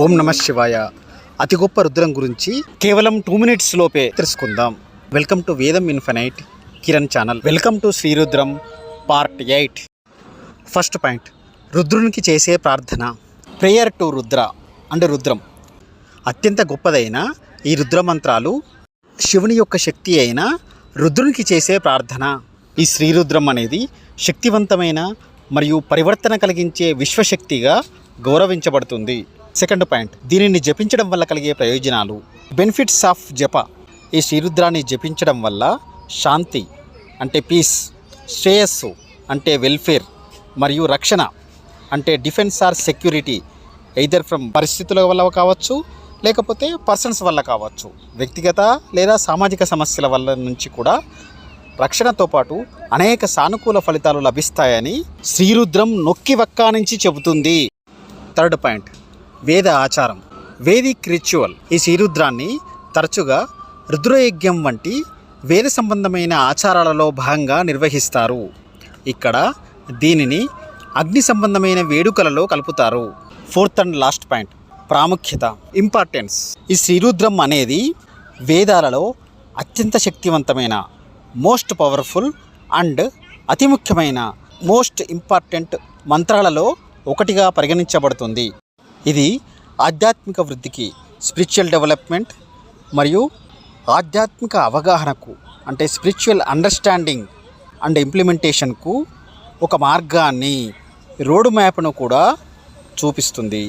ఓం నమ శివాయ. అతి గొప్ప రుద్రం గురించి కేవలం టూ మినిట్స్ లోపే తెలుసుకుందాం. Welcome to Vedam infinite Kiran channel welcome to Srirudram part eight first point రుద్రునికి చేసే ప్రార్థన. Prayer to Rudra and Rudram అత్యంత గొప్పదైన ఈ రుద్ర మంత్రాలు శివుని యొక్క శక్తి అయిన రుద్రునికి చేసే ప్రార్థన. ఈ శ్రీరుద్రం అనేది శక్తివంతమైన మరియు పరివర్తన కలిగించే విశ్వశక్తిగా గౌరవించబడుతుంది. Second point. దీనిని జపించడం వల్ల కలిగే ప్రయోజనాలు. బెనిఫిట్స్ ఆఫ్ జప. ఈ శ్రీరుద్రాన్ని జపించడం వల్ల శాంతి అంటే పీస్ శ్రేయస్సు అంటే వెల్ఫేర్ మరియు రక్షణ అంటే defence or security either from పరిస్థితుల వల్ల కావచ్చు లేకపోతే పర్సన్స్ వల్ల కావచ్చు. వ్యక్తిగత లేదా సామాజిక సమస్యల వల్ల నుంచి కూడా రక్షణతో పాటు అనేక సానుకూల ఫలితాలు లభిస్తాయని శ్రీరుద్రం నొక్కి వక్కా నుంచి చెబుతుంది. Third point. వేద ఆచారం వేదిక్ రిచువల్ ఈ శ్రీరుద్రాన్ని తరచుగా రుద్రయజ్ఞం వంటి వేద సంబంధమైన ఆచారాలలో భాగంగా నిర్వహిస్తారు. ఇక్కడ దీనిని అగ్ని సంబంధమైన వేడుకలలో కలుపుతారు. ఫోర్త్ అండ్ లాస్ట్ పాయింట్ ప్రాముఖ్యత ఇంపార్టెన్స్. ఈ శ్రీరుద్రం అనేది వేదాలలో అత్యంత శక్తివంతమైన మోస్ట్ పవర్ఫుల్ అండ్ అతి ముఖ్యమైన మోస్ట్ ఇంపార్టెంట్ మంత్రాలలో ఒకటిగా పరిగణించబడుతుంది. ఇది ఆధ్యాత్మిక వృద్ధికి స్పిరిచువల్ డెవలప్మెంట్ మరియు ఆధ్యాత్మిక అవగాహనకు అంటే స్పిరిచువల్ అండర్స్టాండింగ్ అండ్ ఇంప్లిమెంటేషన్కు ఒక మార్గాన్ని రోడ్ మ్యాప్ను కూడా చూపిస్తుంది.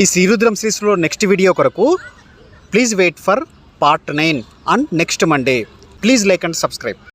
ఈ శ్రీరుద్రం సిరీస్లో నెక్స్ట్ వీడియో కొరకు please wait for part nine and next Monday please like and subscribe